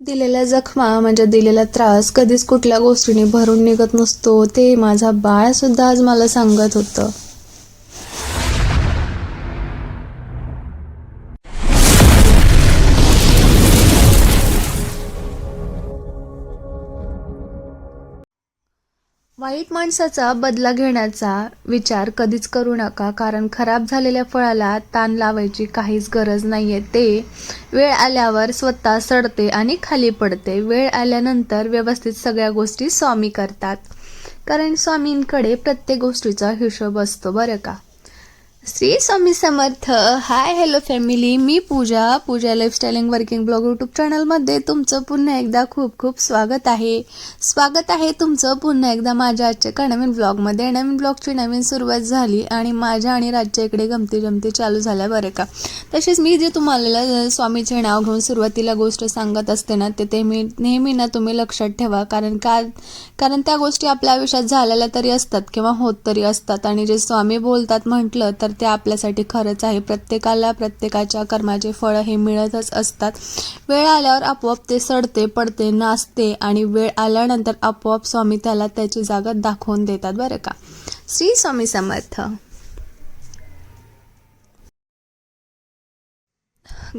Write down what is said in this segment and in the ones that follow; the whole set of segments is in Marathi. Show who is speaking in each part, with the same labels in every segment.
Speaker 1: दिलेल्या जखमा म्हणजे दिलेला त्रास कधीच कुठल्या गोष्टीने भरून निघत नसतो ते माझा बाळसुद्धा आज मला सांगत होतं. वाईट माणसाचा बदला घेण्याचा विचार कधीच करू नका कारण खराब झालेल्या फळाला ताण लावायची काहीच गरज नाही आहे ते वेळ आल्यावर स्वतः सडते आणि खाली पडते. वेळ आल्यानंतर व्यवस्थित सगळ्या गोष्टी स्वामी करतात. कारण स्वामींकडे प्रत्येक गोष्टीचा हिशोब असतो बरं का? Shri Swami Samarth. Hi hello family मी Pooja Pooja lifestyling working blog YouTube चॅनलमध्ये तुमचं पुन्हा एकदा खूप खूप स्वागत आहे. स्वागत आहे तुमचं पुन्हा एकदा माझ्या आजच्या एका नवीन ब्लॉगमध्ये नवीन ब्लॉगची नवीन सुरुवात झाली आणि माझ्या आणि राज्या इकडे गमती जमती चालू झाल्या बरं का. तसेच मी जे तुम्हाला स्वामीचे नाव घेऊन सुरुवातीला गोष्ट सांगत असते ना ते नेहमी नेहमी ना तुम्ही लक्षात ठेवा. कारण का कारण त्या गोष्टी आपल्या आयुष्यात झालेल्या तरी असतात किंवा होत तरी असतात. आणि जे स्वामी बोलतात म्हटलं तर ते आपल्यासाठी खरंच आहे. प्रत्येकाला प्रत्येकाच्या कर्माचे फळं हे मिळतच असतात. वेळ आल्यावर आपोआप ते सडते पडते नाचते आणि वेळ आल्यानंतर आपोआप स्वामी त्याला त्याची जागा दाखवून देतात. बरं का? Shri Swami Samarth.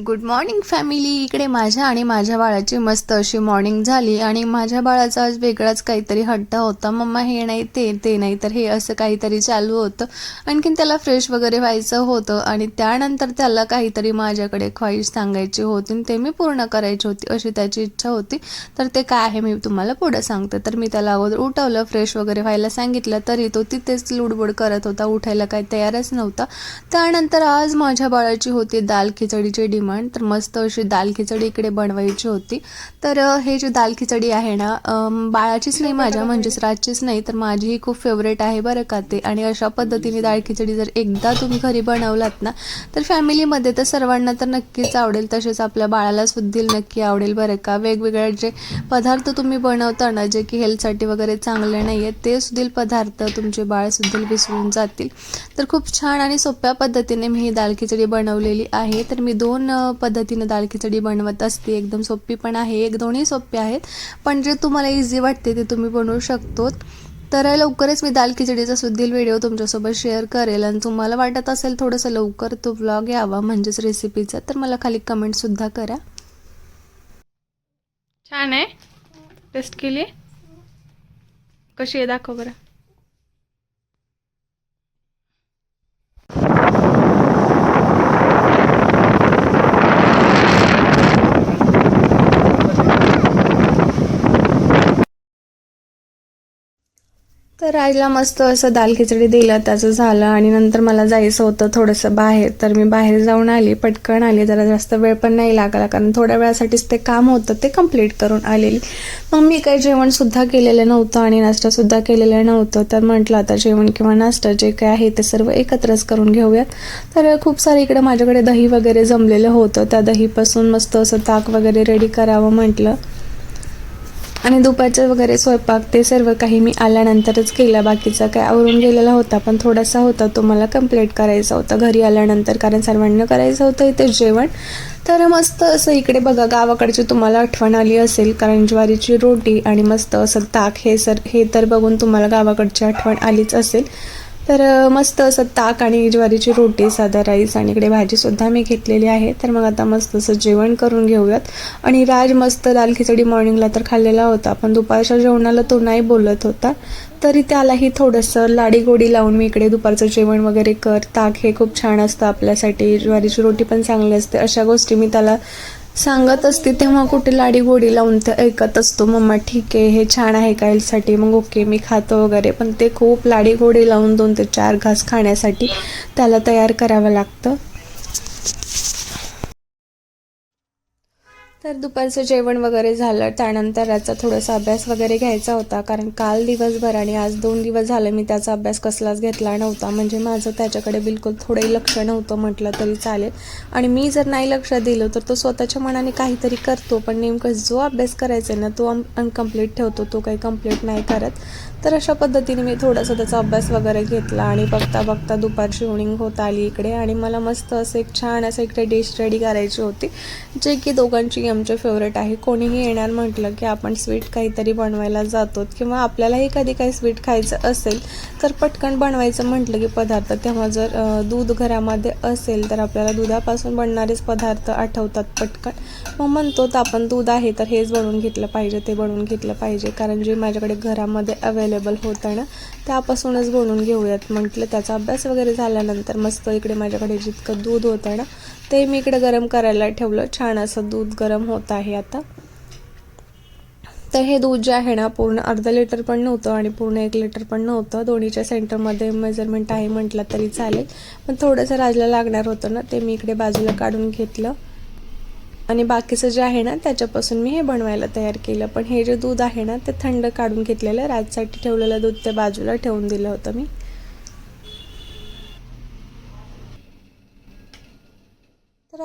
Speaker 1: Good morning family इकडे माझ्या आणि माझ्या बाळाची मस्त अशी मॉर्निंग झाली आणि माझ्या बाळाचा आज वेगळाच काहीतरी हट्टा होता. मम्मा हे नाही ते ते नाही तर हे असं काहीतरी चालू होतं. आणखीन त्याला फ्रेश वगैरे व्हायचं होतं आणि त्यानंतर त्याला काहीतरी माझ्याकडे ख्वाहिश सांगायची होती आणि ते मी पूर्ण करायची होती अशी त्याची इच्छा होती. तर ते काय आहे मी तुम्हाला पुढं सांगते. तर मी त्याला अगोदर उठवलं फ्रेश वगैरे व्हायला सांगितलं तरी तो तिथेच लुडबुड करत होता उठायला काही तयारच नव्हता. त्यानंतर आज माझ्या बाळाची होती दाल खिचडीची म्हण तर मस्त अशी दाल खिचडी इकडे बनवायची होती. तर हे जी दाल खिचडी आहे ना बाळाचीच नाही माझ्या म्हणजेच राजचीच नाही तर माझीही खूप फेवरेट आहे बरं का ते. आणि अशा पद्धतीने दाल खिचडी जर एकदा तुम्ही घरी बनवलात ना तर फॅमिलीमध्ये तर सर्वांना तर नक्कीच आवडेल तसेच आपल्या बाळाला सुद्धा नक्की आवडेल बरं का. वेगवेगळे जे पदार्थ तुम्ही बनवता ना जे की हेल्थसाठी वगैरे चांगले नाही आहेत ते सुद्धा पदार्थ तुमचे बाळ सुद्धा विसरून जातील. तर खूप छान आणि सोप्या पद्धतीने मी ही दाल खिचडी बनवलेली आहे. तर मी दोन पद्धतीनं दाल खिचडी बनवत असते. एकदम सोपी पण आहे. एक दोन्ही सोपे आहेत. पण जे तुम्हाला इझी वाटते ते तुम्ही बनवू शकतो तर लवकरच मी दाल खिचडीचा सुद्धा व्हिडिओ तुमच्यासोबत शेअर करेल. आणि तुम्हाला वाटत असेल थोडंसं लवकर तो व्लॉग यावा म्हणजेच रेसिपीचा तर मला खाली कमेंटसुद्धा करा.
Speaker 2: छान आहे. टेस्ट केली. कशी आहे? दाखव बरं.
Speaker 1: तर आईला मस्त असं दाल खिचडी दिलं त्याचं झालं आणि नंतर मला जायचं होतं थोडंसं बाहेर. तर मी बाहेर जाऊन आली पटकन आली. जरा जास्त वेळ पण नाही लागला कारण थोड्या वेळासाठीच ते काम होतं ते कंप्लीट करून आलेली. मग मी काही जेवणसुद्धा केलेलं नव्हतं आणि नाश्तासुद्धा केलेलं नव्हतं. तर म्हटलं आता जेवण किंवा नाश्ता जे काय आहे ते सर्व एकत्रच करून घेऊयात. तर खूप सारे इकडे माझ्याकडे दही वगैरे जमलेलं होतं. त्या दहीपासून मस्त असं ताक वगैरे रेडी करावं म्हटलं. आणि दुपारचं वगैरे स्वयंपाक ते सर्व काही मी आल्यानंतरच केलं. बाकीचा काय आवरून गेलेला होता पण थोडासा होता तो मला कंप्लीट करायचा होता. घरी आल्यानंतर कारण सर्वांना करायचं होतं इथे जेवण. तर मस्त असं इकडे बघा गावाकडची तुम्हाला आठवण आली असेल. कारण ज्वारीची रोटी आणि मस्त असं ताक हे सर हे तर बघून तुम्हाला गावाकडची आठवण आलीच असेल. तर मस्त असं ताक आणि ज्वारीची रोटी साधा राईस आणि इकडे भाजीसुद्धा मी घेतलेली आहे. तर मग आता मस्त असं जेवण करून घेऊयात. आणि राज मस्त लाल खिचडी मॉर्निंगला तर खाल्लेला होता पण दुपारच्या जेवणाला तो नाही बोलत होता. तरी त्यालाही थोडंसं लाडीगोडी लावून मी इकडे दुपारचं जेवण वगैरे कर ताक हे खूप छान असतं आपल्यासाठी ज्वारीची रोटी पण चांगली असते. अशा गोष्टी मी त्याला सांगत असते तेव्हा कुठे लाडी गोडी लावून ते ऐकत असतो. मम्मा ठीक आहे हे छान आहे कायसाठी मग ओके मी खातो वगैरे. पण ते खूप लाडी गोडी लावून दोन ते चार घास खाण्यासाठी त्याला तयार करावं लागतं. तर दुपारचं जेवण वगैरे झालं. त्यानंतर याचा थोडासा अभ्यास वगैरे घ्यायचा होता. कारण काल दिवसभर आणि आज दोन दिवस झाले मी त्याचा अभ्यास कसलाच घेतला नव्हता. म्हणजे माझं त्याच्याकडे बिलकुल थोडंही लक्ष नव्हतं म्हटलं तरी चालेल. आणि मी जर नाही लक्ष दिलं तर तो स्वतःच्या मनाने काहीतरी करतो. पण नेमकं जो अभ्यास करायचा आहे ना तो अनकम्प्लीट ठेवतो. तो काही कंप्लीट नाही करत. तर अशा पद्धतीने मी थोडासा त्याचा अभ्यास वगैरे घेतला. आणि बघता बघता दुपारची उनिंग होत आली इकडे. आणि मला मस्त असं एक छान असं इकडे डिश रेडी करायची होती. जे की दोघांची आमचे फेवरेट आहे. कोणीही येणार म्हटलं की आपण स्वीट काहीतरी बनवायला जातो किंवा आपल्यालाही कधी काही स्वीट खायचं असेल तर पटकन बनवायचं म्हटलं की पदार्थ. तेव्हा जर दूध घरामध्ये असेल तर आपल्याला दुधापासून बनणारेच पदार्थ आठवतात पटकन. मग म्हणतो तर आपण दूध आहे तर हेच बनवून घेतलं पाहिजे ते बनवून घेतलं पाहिजे. कारण जे माझ्याकडे घरामध्ये अवेलेबल होतं ना त्यापासूनच बोलून घेऊयात. म्हटलं त्याचा अभ्यास वगैरे झाल्यानंतर मस्त इकडे माझ्याकडे जितकं दूध होतं ना ते मी इकडे गरम करायला ठेवलं. छान असं दूध गरम होत आहे आता. तर हे दूध जे आहे ना पूर्ण अर्धा लिटर पण नव्हतं आणि पूर्ण एक लिटर पण नव्हतं. दोन्हीच्या सेंटरमध्ये मेजरमेंट आहे म्हटलं तरी चालेल. पण थोडंसं राजला लागणार होतं ना ते मी इकडे बाजूला काढून घेतलं. आणि बाकीचं जे आहे ना त्याच्यापासून मी हे बनवायला तयार केलं. पण हे जे दूध आहे ना ते थंड काढून घेतलेलं रातसाठी ठेवलेलं दूध ते बाजूला ठेवून दिलं होतं मी.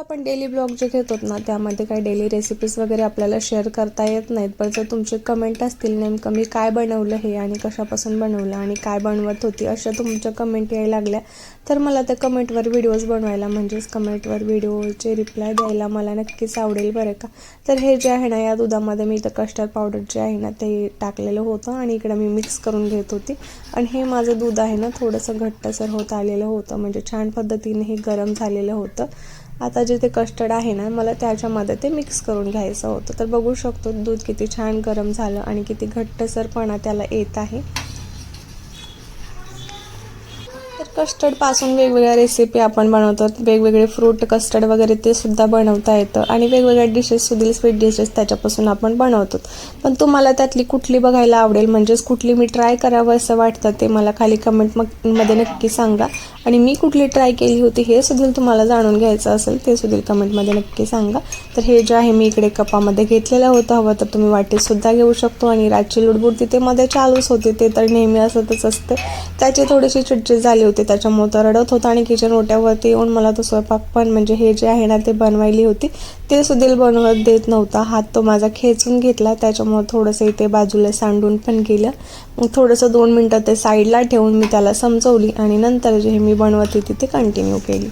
Speaker 1: आपण डेली ब्लॉग जे घेतो ना त्यामध्ये काही डेली रेसिपीज वगैरे आपल्याला शेअर करता येत नाहीत. पण जर तुमचे कमेंट असतील नेमकं मी काय बनवलं हे आणि कशापासून बनवलं आणि काय बनवत होती अशा तुमच्या कमेंट यायला लागल्या तर मला त्या कमेंटवर व्हिडिओज बनवायला म्हणजेच कमेंटवर व्हिडिओचे रिप्लाय द्यायला मला नक्कीच आवडेल बरं का. तर हे जे आहे ना या दुधामध्ये मी तर कस्टर्ड पावडर जे आहे ना ते टाकलेलं होतं आणि इकडं मी मिक्स करून घेत होती. आणि हे माझं दूध आहे ना थोडंसं घट्टसर होत आलेलं होतं म्हणजे छान पद्धतीने हे गरम झालेलं होतं. आता जे ते कस्टर्ड आहे ना मला त्याच्यामध्ये ते मिक्स करून घ्यायचं होतं. तर बघू शकतो दूध किती छान गरम झालं आणि किती घट्टसरपणा त्याला येत आहे. तर कस्टर्डपासून वेगवेगळ्या रेसिपी आपण बनवतो. वेगवेगळे फ्रूट कस्टर्ड वगैरे ते सुद्धा बनवता येतं. आणि वेगवेगळ्या डिशेस सुधील स्वीट डिशेस त्याच्यापासून आपण बनवतो. पण तुम्हाला त्यातली कुठली बघायला आवडेल? म्हणजेच कुठली मी ट्राय करावं असं वाटतं ते मला खाली कमेंटमध्ये नक्की सांगा. आणि मी कुठली ट्राय केली होती हे सुधील तुम्हाला जाणून घ्यायचं असेल ते सुधील कमेंटमध्ये नक्की सांगा. तर हे जे आहे मी इकडे कपामध्ये घेतलेलं होतं हवं तर तुम्ही वाटीसुद्धा घेऊ शकतो आणि रातची लुडबुड तिथे मध्ये चालूच होती ते तर नेहमी असतच असते. त्याची थोडीशी चिडचिड झाली होती त्याच्यामुळे तर रडत होता आणि किचन ओट्यावरती येऊन मला तो स्वयंपाक पण म्हणजे हे जे आहे ना ते बनवायली होती. ते सुदील बनवत देत नव्हता. हात तो माझा खेचून घेतला. त्याच्यामुळे थोडंसं इथे बाजूला सांडून पण गेलं मग थोडंसं दोन मिनटं ते साईडला ठेवून मी त्याला समजवली आणि नंतर जे हे मी बनवत होती ते कंटिन्यू केली.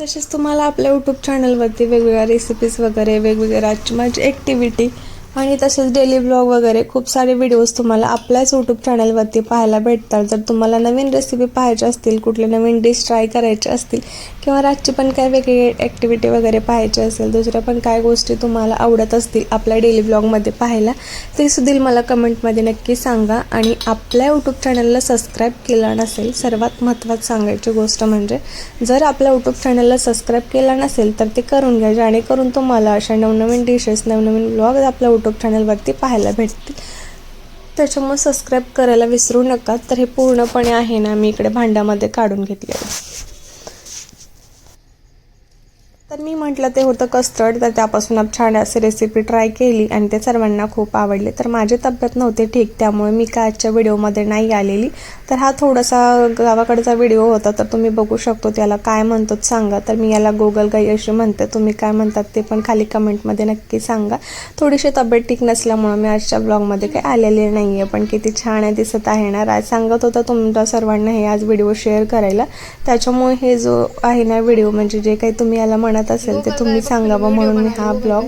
Speaker 1: तसेच तुम्हाला आपल्या यूट्यूब चॅनलवरती वेगवेगळ्या रेसिपीज वगैरे वेगवेगळ्या राज्य म्हणजे ॲक्टिव्हिटी आणि तसेच डेली ब्लॉग वगैरे खूप सारे व्हिडिओज तुम्हाला आपल्याच यूट्यूब चॅनलवरती पाहायला भेटतात. जर तुम्हाला नवीन रेसिपी पाहायच्या असतील कुठले नवीन डिश ट्राय करायचे असतील किंवा रातची पण काय वेगवेगळे ॲक्टिव्हिटी वगैरे पाहायची असेल दुसऱ्या पण काय गोष्टी तुम्हाला आवडत असतील आपल्या डेली ब्लॉगमध्ये पाहायला ते सुद्धा मला कमेंटमध्ये नक्की सांगा. आणि आपल्या यूट्यूब चॅनलला सबस्क्राईब केला नसेल सर्वात महत्त्वाचं सांगायची गोष्ट म्हणजे जर आपल्या यूट्यूब चॅनलला सबस्क्राईब केला नसेल तर ते करून घ्या. जेणेकरून तुम्हाला अशा नवनवीन डिशेस नवनवीन ब्लॉग आपल्या यूट्यूब चॅनलवरती पाहायला भेटतील. त्याच्यामुळे सबस्क्राईब करायला विसरू नका. तर हे पूर्णपणे आहे ना मी इकडे भांड्यामध्ये काढून घेतलेलं. तर मी म्हटलं ते होतं कस्टर्ड तर त्यापासून आप छान अशी रेसिपी ट्राय केली आणि ते सर्वांना खूप आवडले. तर माझी तब्येत नव्हती ठीक त्यामुळे मी काय आजच्या व्हिडिओमध्ये नाही आलेली. तर हा थोडासा गावाकडचा व्हिडिओ होता तर तुम्ही बघू शकतो त्याला काय म्हणतो सांगा. तर मी याला गोगल गाई अशी म्हणते तुम्ही काय म्हणतात ते पण खाली कमेंटमध्ये नक्की सांगा. थोडीशी तब्येत ठीक नसल्यामुळं मी आजच्या ब्लॉगमध्ये काही आलेले नाही आहे पण किती छान आहे दिसत आहे ना. राज सांगत होतं तुमच्या सर्वांना हे आज व्हिडिओ शेअर करायला. त्याच्यामुळे हे जो आहे ना व्हिडिओ म्हणजे जे काही तुम्ही याला मनात असेल ते तुम्ही सांगावं म्हणून मी हा ब्लॉग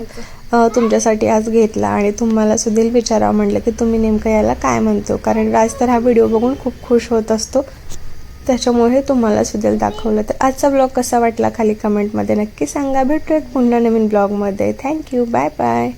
Speaker 1: तुमच्यासाठी आज घेतला. आणि तुम्हाला सुधील विचारावं म्हटलं की तुम्ही नेमकं याला काय म्हणतो? कारण राज तर हा व्हिडिओ बघून खूप खुश होत असतो. त्याच्यामुळे तुम्हाला सुधील दाखवलं. तर आजचा ब्लॉग कसा वाटला खाली कमेंटमध्ये नक्की सांगा. भेटूयात पुन्हा नवीन ब्लॉगमध्ये. Thank you bye bye